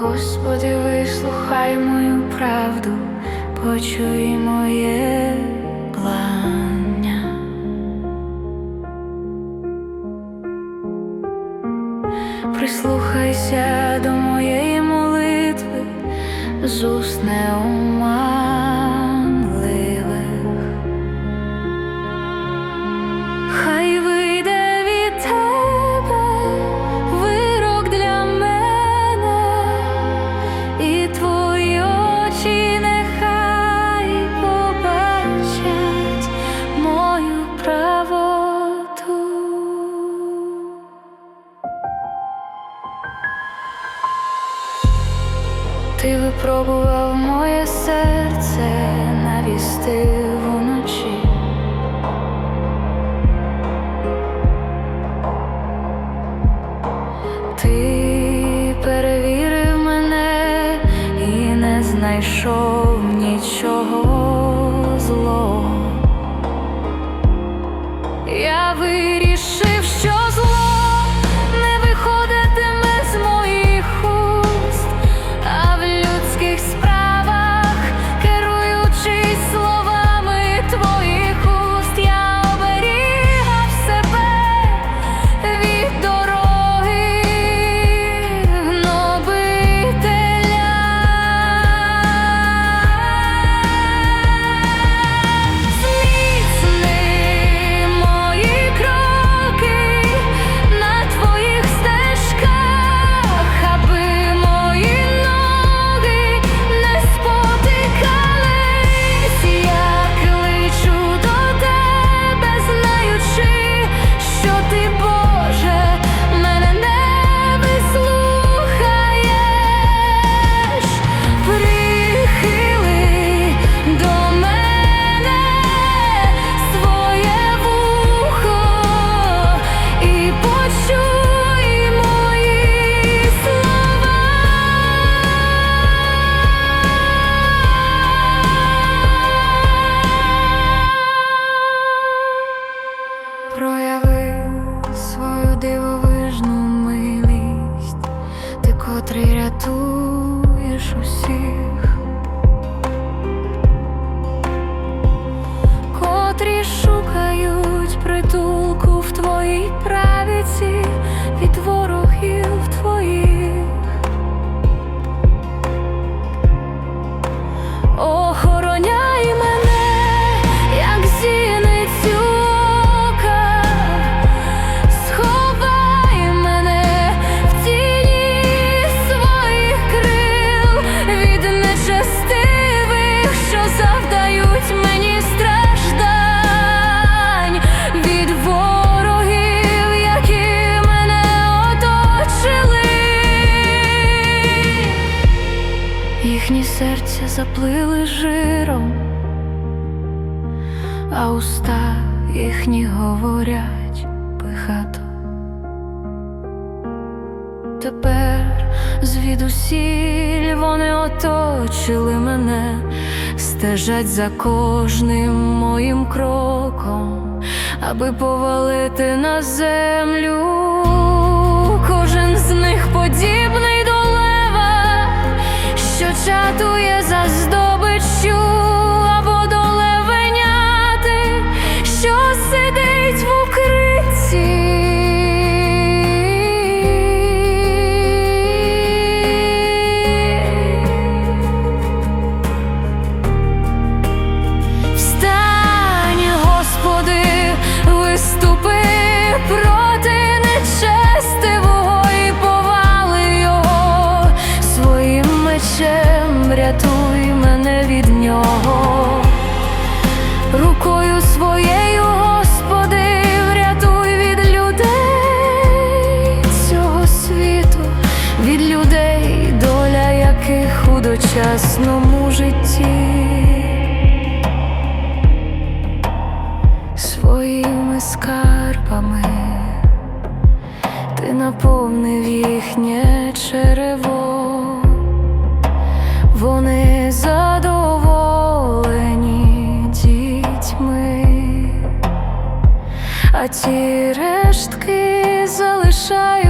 Послухай мою правду, почуй моє плання. Прислухайся до моєї молитви, з уст Ти випробував моє серце, навістив уночі. Ти перевірив мене і не знайшов нічого котрі шукають притулку в твоїй правіці серця заплили жиром, а уста їхні говорять пихато. Тепер звідусіль вони оточили мене, стежать за кожним моїм кроком, аби повалити на землю. Кожен з них подібний чатує за здобиччю, або до левеняти, що сидить в укритті. Встань, Господи, виступи проти нечестивого і мечем, рятуй мене від нього. Рукою своєю, Господи, врятуй від людей цього світу, від людей, доля яких у дочасному житті. Своїми скарбами ти наповнив їхнє черево, вони задоволені дітьми, а ті рештки залишають.